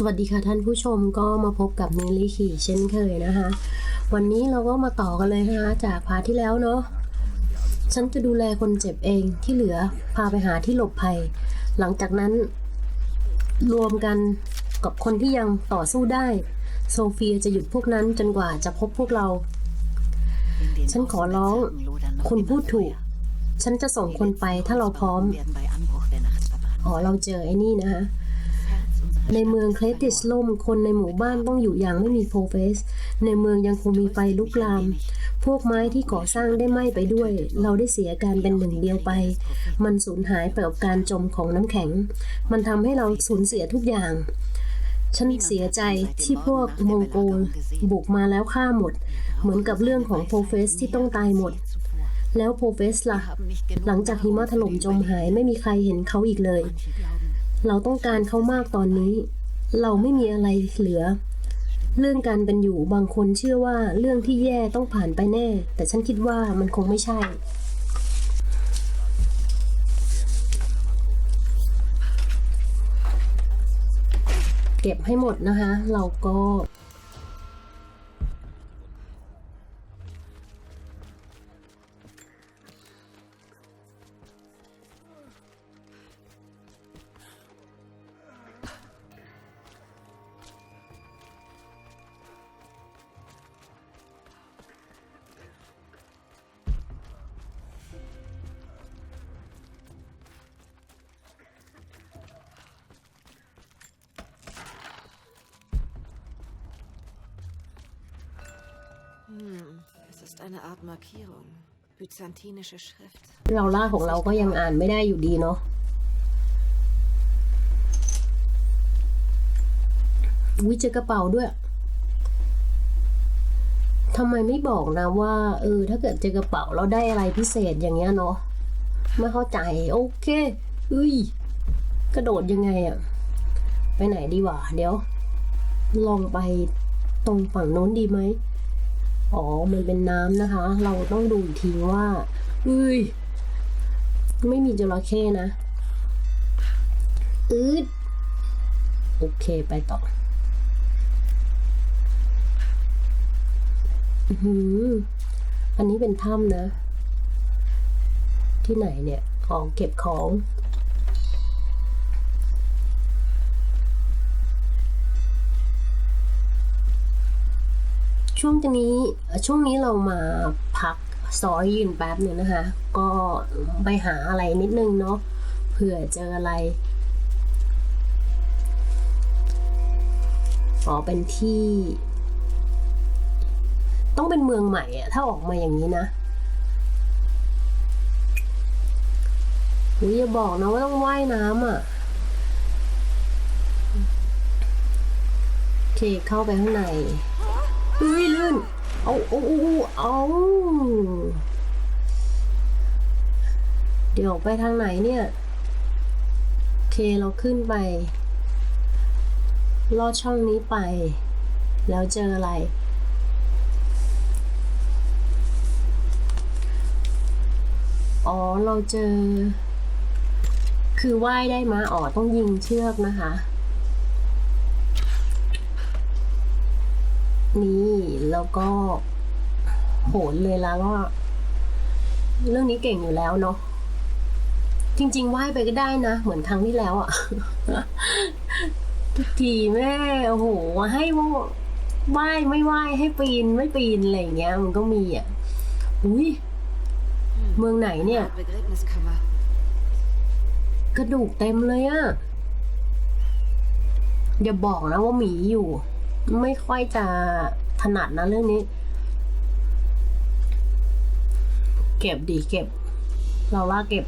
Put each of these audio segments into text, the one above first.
สวัสดีค่ะท่านผู้ชมก็มาพบกับเนลลี่ขี่เช่นเคยนะคะ วันนี้เราก็มาต่อกันเลยนะคะจากพาทที่แล้วเนาะฉันจะดูแลคนเจ็บเองที่เหลือพาไปหาที่หลบภัย หลังจากนั้น รวมกันกับคนที่ยังต่อสู้ได้ โซเฟียจะหยุดพวกนั้นจนกว่าจะพบพวกเรา ฉันขอร้อง คุณพูดถูก ฉันจะส่งคนไปถ้าเราพร้อมอ๋อเราเจอไอ้นี่นะคะ ในเมืองเคลติสล่ม คนในหมู่บ้านต้องอยู่อย่างไม่มีโฟเฟส ในเมืองยังคงมีไฟลุกลาม พวกไม้ที่ก่อสร้างได้ไหม้ไปด้วย เราได้เสียการเป็นหนึ่งเดียวไป มันสูญหายไปกับการจมของน้ำแข็ง มันทำให้เราสูญเสียทุกอย่างฉันเสียใจที่พวกมองโกลบุกมาแล้วฆ่าหมด เหมือนกับเรื่องของโฟเฟสที่ต้องตายหมด แล้วโฟเฟสล่ะ หลังจากหิมะถล่มจมหายไม่มีใครเห็นเขาอีกเลย เราต้องการเขามากตอนนี้ เราไม่มีอะไรเหลือ เรื่องการเป็นอยู่บางคนเชื่อว่าเรื่องที่แย่ต้องผ่านไปแน่ แต่ฉันคิดว่ามันคงไม่ใช่ เก็บให้หมดนะคะ เราก็ ist eine Art Markierung. Byzantinische Schrift. เราล่าของเราก็ยังอ่านไม่ได้อยู่ดีเนาะวิเจอกระเป๋าด้วยทำไมไม่บอกนะว่า เออ ถ้าเกิดเจอกระเป๋าเราได้อะไรพิเศษอย่างเงี้ยเนาะไม่เข้าใจโอเคอุ้ยกระโดดยังไงอะไปไหนดีวะเดี๋ยว ลองไปตรงฝั่งโน้นดีไหม อ๋อ มันเป็นน้ำนะคะ เราต้องดูอีกทีว่าอุ้ย ไม่มีจระเข้นะ อืดโอเค ไปต่ออือหืออันนี้เป็นถ้ำนะ ที่ไหนเนี่ย ของเก็บของ ช่วงนี้ช่วงนี้เรามาพักซอยยืนแป๊บหนึ่งนะคะ ก็ไปหาอะไรนิดนึงเนาะเผื่อเจออะไรอ๋อเป็นที่ ต้องเป็นเมืองใหม่อะถ้าออกมาอย่างนี้นะอย่าบอกนะว่าต้องว่ายน้ำอะโอเคเข้าไปข้างใน น เอาเอาเอาเดี๋ยวไปทางไหนเนี่ย โอเคเราขึ้นไป ลอดช่องนี้ไป แล้วเจออะไร อ๋อ เราเจอ คือว่ายได้มาอ๋อ ต้องยิงเชือกนะคะ นี่แล้วก็โหนเลยแล้วก็เรื่องนี้เก่งอยู่แล้วเนาะจริงๆว่ายไปก็ได้นะ เหมือนครั้งที่แล้วอะ่ะทุกทีแม่โอ้โหให้ว่าว่ายไม่ว่ายให้ปีนไม่ปีนอะไรเงี้ย มันก็มีอะอุ้ยเมืองไหนเนี่ย กระดูกเต็มเลยอะอย่าบอกนะว่าหมีอยู่ ไม่ค่อยจะถนัดนะเรื่องนี้ เก็บดีเก็บ เราล่าเก็บ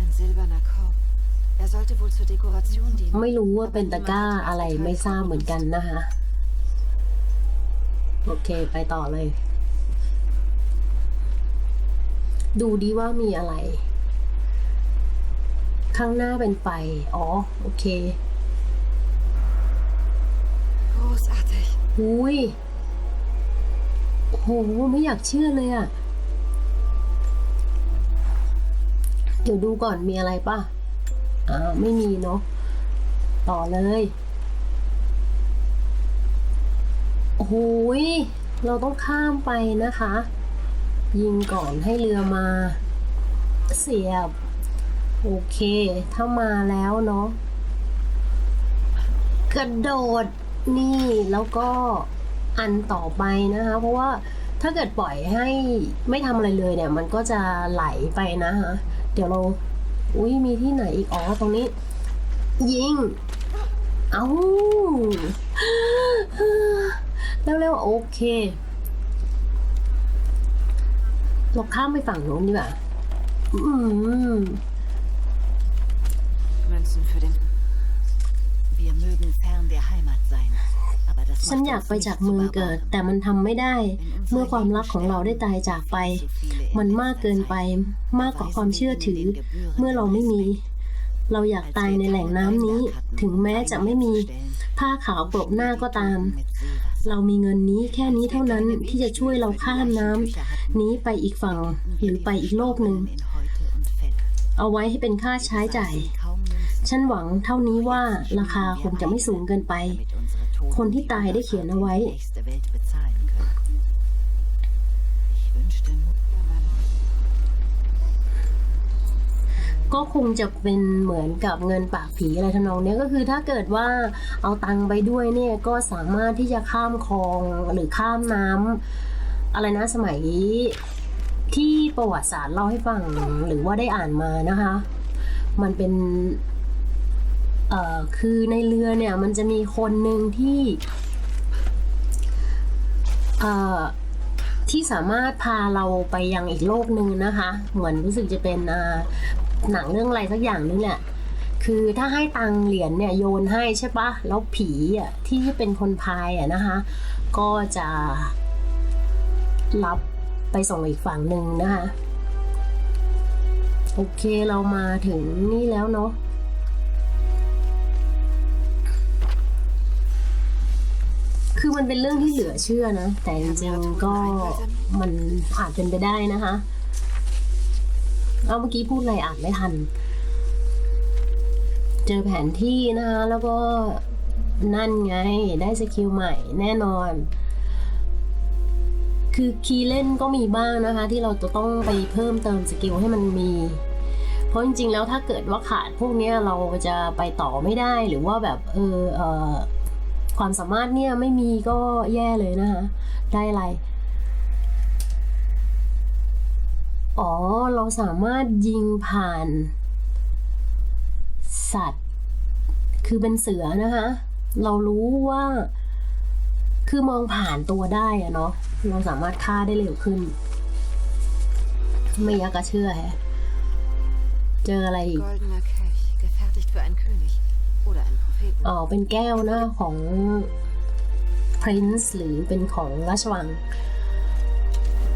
Ein silberner Korb. Er sollte wohl zur Dekoration dienen. ไม่รู้ว่าเป็นตะกร้าอะไรไม่ทราบเหมือนกันนะคะ โอเคไปต่อเลย ดูดีว่ามีอะไร ข้างหน้าเป็นไฟ อ๋อ โอเค หุยโอ้โหไม่อยากเชื่อเลยอะเดี๋ยวดูก่อนมีอะไรป่ะอ่าไม่มีเนาะต่อเลยโอ้โหยเราต้องข้ามไปนะคะ ยิงก่อนให้เรือมา เสียบ โอเค ถ้ามาแล้วเนาะกระโดด นี่แล้วก็อันต่อไปนะคะ เพราะว่าถ้าเกิดปล่อยให้ไม่ทำอะไรเลยเนี่ย มันก็จะไหลไปนะคะเดี๋ยวเรา อุ้ยมีที่ไหนอีกอ๋อตรงนี้ ยิง เอาเร็วๆโอเคเราข้ามไปฝั่งโน้นดีกว่าอืม ฉันอยากไปจากเมืองเกิด แต่มันทำไม่ได้ เมื่อความรักของเราได้ตายจากไป มันมากเกินไป มากกว่าความเชื่อถือ เมื่อเราไม่มี เราอยากตายในแหล่งน้ำนี้ ถึงแม้จะไม่มีผ้าขาวกลบหน้าก็ตาม เรามีเงินนี้แค่นี้เท่านั้นที่จะช่วยเราข้ามน้ำนี้ไปอีกฝั่งหรือไปอีกโลกหนึ่งเอาไว้ให้เป็นค่าใช้จ่าย ฉันหวังเท่านี้ว่าราคาคงจะไม่สูงเกินไป คนที่ตายได้เขียนเอาไว้ ก็คงจะเป็นเหมือนกับเงินปากผีอะไรทำนองเนี้ยก็คือถ้าเกิดว่าเอาตังค์ไปด้วยเนี่ยก็สามารถที่จะข้ามคลองหรือข้ามน้ำอะไรนะสมัยที่ประวัติศาสตร์เล่าให้ฟังหรือว่าได้อ่านมานะคะ มันเป็น เอ่อคือในเรือเนี่ยมันจะมีคนหนึ่งที่เอ่อที่สามารถพาเราไปยังอีกโลกหนึ่งนะคะ เหมือนรู้สึกจะเป็นหนังเรื่องอะไรสักอย่างนึงแหละคือถ้าให้ตังเหรียญเนี่ยโยนให้ใช่ปะแล้วผีอะที่เป็นคนพายอะนะคะ ก็จะรับไปส่งอีกฝั่งหนึ่งนะคะ โอเคเรามาถึงนี่แล้วเนาะ คือมันเป็นเรื่องที่เหลือเชื่อนะ แต่จริงๆก็มันอาจเป็นไปได้นะคะ เอาเมื่อกี้พูดอะไรอ่านไม่ทัน เจอแผนที่นะคะแล้วก็นั่นไงได้สกิลใหม่แน่นอน คือคีย์เล่นก็มีบ้างนะคะ ที่เราจะต้องไปเพิ่มเติมสกิลให้มันมี เพราะจริงๆแล้วถ้าเกิดว่าขาดพวกนี้เราจะไปต่อไม่ได้หรือว่าแบบเออเออ ความสามารถเนี่ยไม่มีก็แย่เลยนะคะ ได้อะไร อ๋อ เราสามารถยิงผ่าน สัตว์ คือเป็นเสือนะคะ เรารู้ว่า คือมองผ่านตัวได้อะเนาะ เราสามารถฆ่าได้เร็วขึ้น ไม่อยากจะเชื่อแฮะ เจออะไรอีก อ๋อเป็นแก้วนะของ Prince หรือเป็นของราชวัง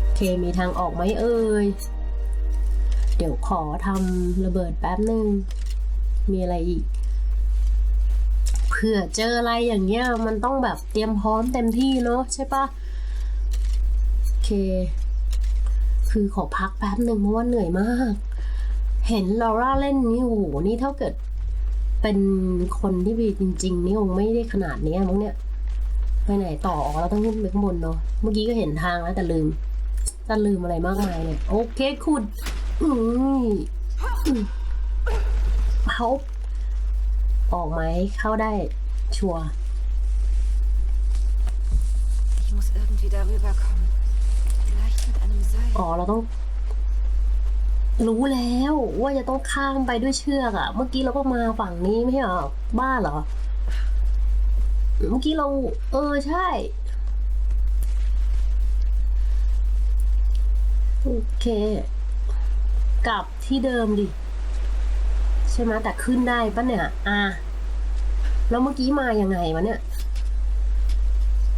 โอเคมีทางออกไหมเอ่ย เดี๋ยวขอทำระเบิดแป๊บหนึ่งมีอะไรอีก เผื่อเจออะไรอย่างเงี้ยมันต้องแบบเตรียมพร้อมเต็มที่เนาะใช่ปะโอเค คือขอพักแป๊บหนึ่งเพราะว่าเหนื่อยมาก เห็นลอร่าเล่นนี่โอ้โหนี่เท่าเกิด เป็นคนที่มีจริง ๆ นี่คงไม่ได้ขนาดเนี้ยมั้งเนี่ยไปไหนต่อออกเราต้องขึ้นไปข้างบนเนาะเมื่อกี้ก็เห็นทางแล้วแต่ลืมแต่ลืมอะไรมากมายเนี่ยโอเคขุดอืมอืมเขาออกไหมเข้าได้ชัวร์ Ich muss irgendwie darüber kommen. Vielleicht mit einem Seil. อ๋อเราต้อง รู้แล้วว่าจะต้องข้ามไปด้วยเชือกอะเมื่อกี้เราก็มาฝั่งนี้ไม่ใช่หรอบ้าเหรอ เมื่อกี้เรา เออใช่โอเค กลับที่เดิมดิ ใช่ไหมแต่ขึ้นได้ปะเนี่ย อะแล้วเมื่อกี้มายังไงวะเนี่ย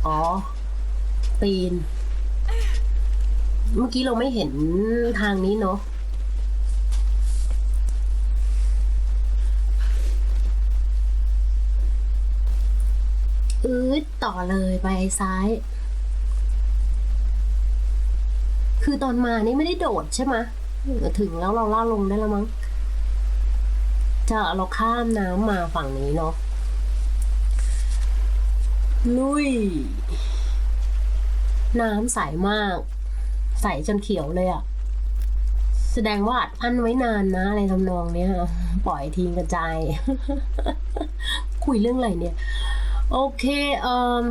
อ๋อ ปีน เมื่อกี้เราไม่เห็นทางนี้เนาะ อืดต่อเลยไปซ้าย คือตอนมานี่ไม่ได้โดดใช่ไหมถึงแล้วเราล่าลงได้แล้วมั้งจะเราข้ามน้ำมาฝั่งนี้เนาะลุย น้ำใสมาก ใสจนเขียวเลยอะแสดงว่าอัดอั้นไว้นานนะอะไรทำนองเนี้ย ปล่อยทิ้งกระจาย คุยเรื่องอะไรเนี่ย โอเคเออ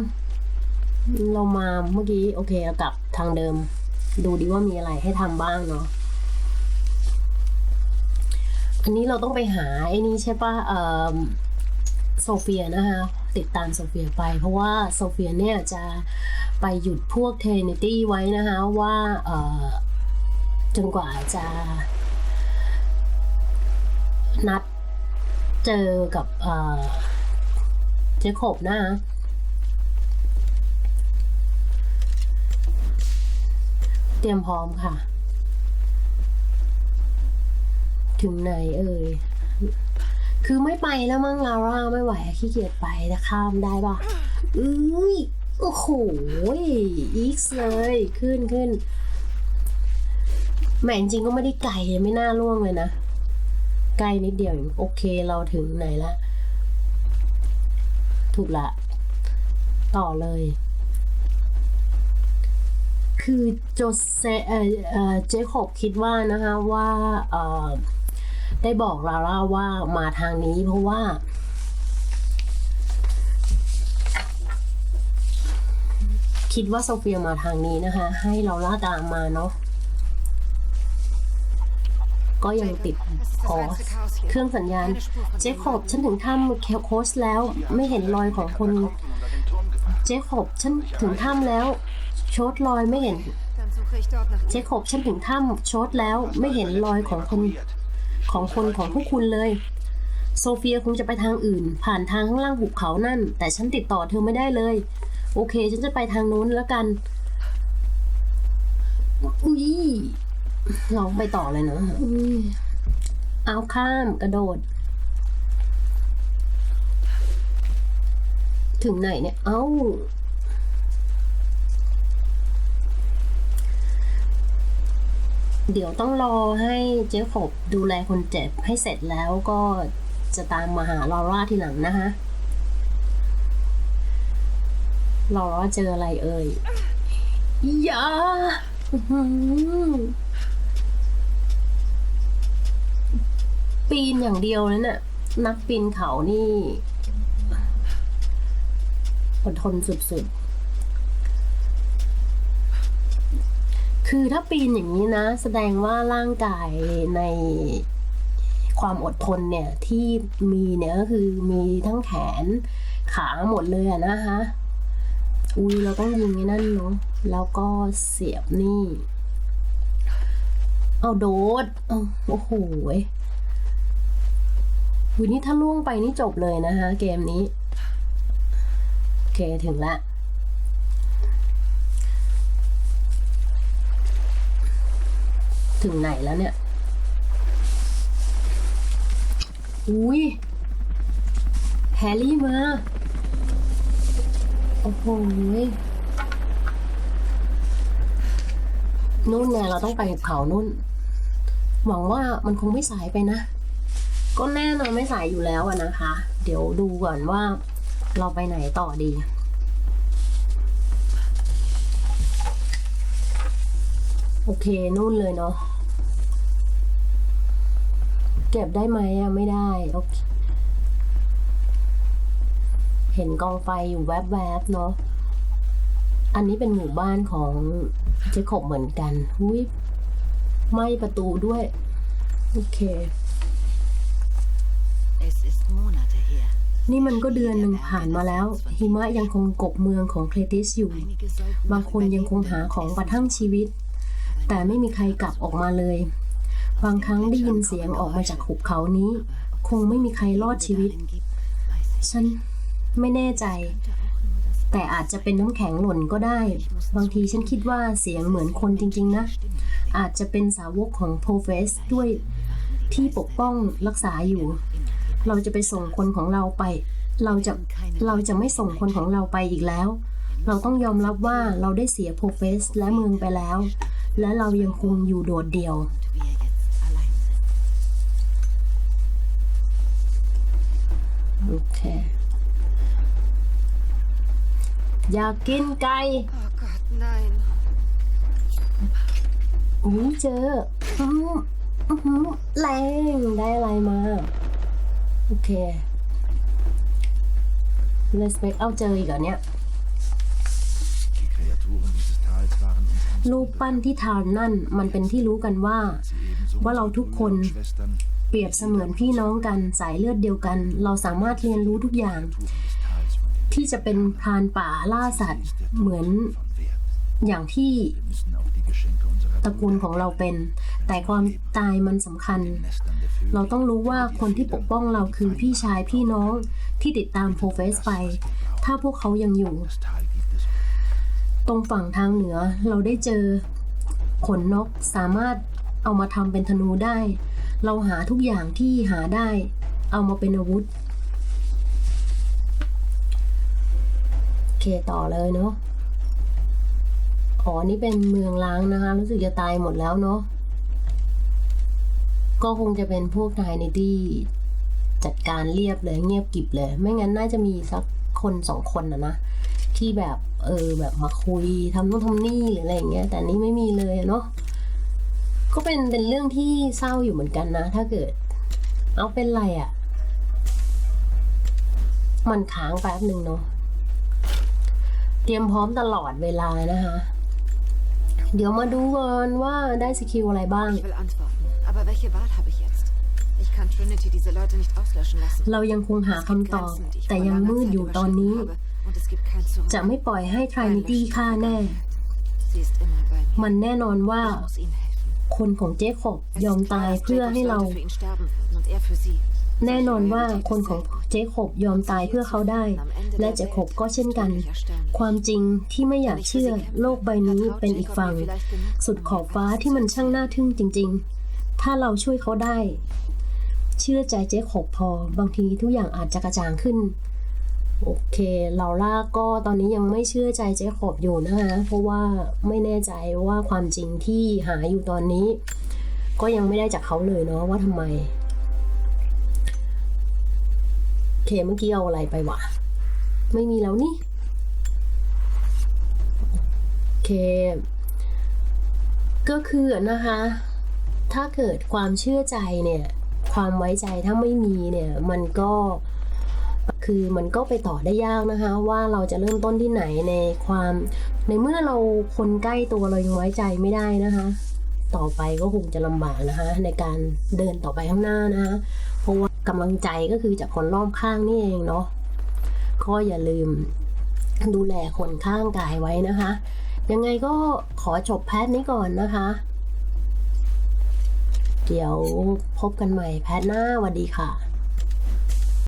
เรามาเมื่อกี้โอเคเรากลับทางเดิม ดูดิว่ามีอะไรให้ทำบ้างเนาะอันนี้เราต้องไปหาไอ้นี่ใช่ปะเออโซเฟียนะคะ ติดตามโซเฟียไป เพราะว่าโซเฟียเนี่ยจะไปหยุดพวกเทรนิตี้ไว้นะคะว่าเออจนกว่าจะนัดเจอกับเออ เจคอบนะเตรียมพร้อมค่ะ ถึงไหนเอ่ย คือไม่ไปแล้วมั้งลาร่าไม่ไหวขี้เกียจไปแต่ข้ามได้ปะอุ้ยโอ้โหอีกเลยขึ้นขึ้นแหมจริงก็ไม่ได้ไกลไม่น่าล่วงเลยนะใกล้นิดเดียวโอเคเราถึงไหนละ ถูกละ ต่อเลย คือโจเซเออเออเจคอบคิดว่านะคะว่าเออได้บอกลาร่าว่ามาทางนี้เพราะว่าคิดว่าโซเฟียมาทางนี้นะคะ ให้เราล่าตามมาเนาะ ก็ยังติดอ๋อเครื่องสัญญาณ เจคอบฉันถึงถ้ำแคลโคสแล้วไม่เห็นรอยของคน เจคอบฉันถึงถ้ำแล้ว โชดรอยไม่เห็น เจคอบฉันถึงถ้ำโชดแล้วไม่เห็นรอยของคนของคนของพวกคุณเลย โซเฟียคงจะไปทางอื่น ผ่านทางข้างล่างหุบเขานั่น แต่ฉันติดต่อเธอไม่ได้เลย โอเค ฉันจะไปทางนู้นแล้วกัน อุ้ย เราไปต่อเลยเนาะเอาข้ามกระโดด ถึงไหนเนี่ย เอ้า เดี๋ยวต้องรอให้เจ๊ขบดูแลคนเจ็บให้เสร็จแล้วก็จะตามมาหาลอร่าทีหลังนะคะลอร่าเจออะไรเอ่ยอย่าอื้อหือ ปีนอย่างเดียวนั่นน่ะ นักปีนเขานี่อดทนสุดๆ คือถ้าปีนอย่างนี้นะ แสดงว่าร่างกายในความอดทนเนี่ย ที่มีเนี่ยก็คือมีทั้งแขนขาหมดเลยอะนะคะ อุ้ยเราต้องยิงไอ้นั่นเนาะแล้วก็เสียบนี่ เอาโดดโอ้โห อุ้ยนี่ถ้าล่วงไปนี่จบเลยนะคะเกมนี้ โอเคถึงละถึงไหนแล้วเนี่ย อุ้ยแฮร์รี่มา โอ้โหยนู่นไงเราต้องไปเขานู่น หวังว่ามันคงไม่สายไปนะ ก็แน่นอนไม่สายอยู่แล้วนะคะ เดี๋ยวดูก่อนว่าเราไปไหนต่อดี โอเคนู่นเลยเนาะเก็บได้ไหมอะไม่ได้โอเคเห็นกองไฟอยู่แวบๆเนาะอันนี้เป็นหมู่บ้านของเจคอบเหมือนกันหุ้ยไหมประตูด้วย โอเค นี่มันก็เดือนหนึ่งผ่านมาแล้ว หิมะยังคงกบเมืองของเคลติสอยู่ บางคนยังคงหาของประทังชีวิต แต่ไม่มีใครกลับออกมาเลย บางครั้งได้ยินเสียงออกมาจากหุบเขานี้ คงไม่มีใครรอดชีวิต ฉันไม่แน่ใจ แต่อาจจะเป็นน้ำแข็งหล่นก็ได้ บางทีฉันคิดว่าเสียงเหมือนคนจริง ๆ นะ อาจจะเป็นสาวกของโพเฟสด้วยที่ปกป้องรักษาอยู่ เราจะไปส่งคนของเราไป เราจะเราจะไม่ส่งคนของเราไปอีกแล้ว เราต้องยอมรับว่าเราได้เสียโพเฟสและเมืองไปแล้ว และเรายังคงอยู่โดดเดี่ยว โอเค อยากกินไก่ Oh Gott, nein. อุ้ยเจออืมอื้อหือแรงได้อะไรมา โอเคเลสเปกเอาเจออีกเหรอเนี่ย รูปปั้นที่ทานนั่นมันเป็นที่รู้กันว่า ว่าเราทุกคนเปรียบเสมือนพี่น้องกันสายเลือดเดียวกัน เราสามารถเรียนรู้ทุกอย่าง ที่จะเป็นพรานป่าล่าสัตว์เหมือนอย่างที่ตระกูลของเราเป็น แต่ความตายมันสำคัญ เราต้องรู้ว่าคนที่ปกป้องเราคือพี่ชายพี่น้องที่ติดตามโฟเฟสไป ถ้าพวกเขายังอยู่ ตรงฝั่งทางเหนือเราได้เจอ ขนนกสามารถเอามาทำเป็นธนูได้ เราหาทุกอย่างที่หาได้ เอามาเป็นอาวุธ โอเคต่อเลยเนาะอ๋อนี่เป็นเมืองล้างนะคะ รู้สึกจะตายหมดแล้วเนาะ ก็คงจะเป็นพวกนายในที่จัดการเรียบเลยเงียบกิบเลย ไม่งั้นน่าจะมีสักคนสองคนนะนะที่แบบเออแบบมาคุยทำนู่นทำนี่หรืออะไรอย่างเงี้ยแต่นี่ไม่มีเลยเนาะก็เป็นเป็นเรื่องที่เศร้าอยู่เหมือนกันนะ ถ้าเกิด เอาเป็นไรอะ่ะ มันค้างแป๊บหนึ่งเนาะเตรียมพร้อมตลอดเวลานะคะ เดี๋ยวมาดูกันว่าได้สกิลอะไรบ้าง Aber welche Wahl habe ich jetzt? Ich kann Trinity diese Leute nicht auslöschen lassen. เรายังคงหา Es คำ gibt ตอบ Grenzen, die ich แต่ vor ยัง langer มืด Zeit อยู่ตอนนี้ überschritten habe. Und es gibt kein Zurück. จะไม่ปล่อยให้ Trinity ฆ่าแน่ Sie ist immer bei mir. มันแน่นอนว่า Ich muss ihm helfen. คนของเจคอบ Es ยอม ist klar, ตาย dass เพื่อ Jacobs ให้เรา Leute für ihn sterben würden und er für sie. แน่นอนว่า Solche คนของ Loyalität เจคอบยอมตายเพื่อเขาได้ Am Ende และ der เจคอบ Welt ก็เช่นกัน ist wirklich erstaunlich. ความจริงที่ไม่อยากเชื่อโลกใบนี้เป็นอีกฝั่ง สุดขอบฟ้าที่มันช่างน่าทึ่งจริง ๆ ถ้าเราช่วยเขาได้ เชื่อใจเจ๊ขบพอบางทีทุกอย่างอาจจะกระจ่างขึ้น โอเคเราล่าก็ตอนนี้ยังไม่เชื่อใจเจ๊ขบอยู่นะคะเพราะว่าไม่แน่ใจว่าความจริงที่หาอยู่ตอนนี้ ก็ยังไม่ได้จากเขาเลยเนาะว่าทำไมโอเคเมื่อกี้เอาอะไรไปวะไม่มีแล้วนี่โอเคก็คือนะคะ ถ้าเกิดความเชื่อใจเนี่ย ความไว้ใจถ้าไม่มีเนี่ยมันก็คือมันก็ไปต่อได้ยากนะคะ ว่าเราจะเริ่มต้นที่ไหนในความในเมื่อเราคนใกล้ตัวเรายังไว้ใจไม่ได้นะคะ ต่อไปก็คงจะลำบากนะคะ ในการเดินต่อไปข้างหน้านะคะเพราะว่ากำลังใจก็คือจากคนรอบข้างนี่เองเนาะก็อย่าลืมดูแลคนข้างกายไว้นะคะ ยังไงก็ขอจบแพทนี้ก่อนนะคะ เดี๋ยวพบกันใหม่แพทหน้าสวัสดีค่ะ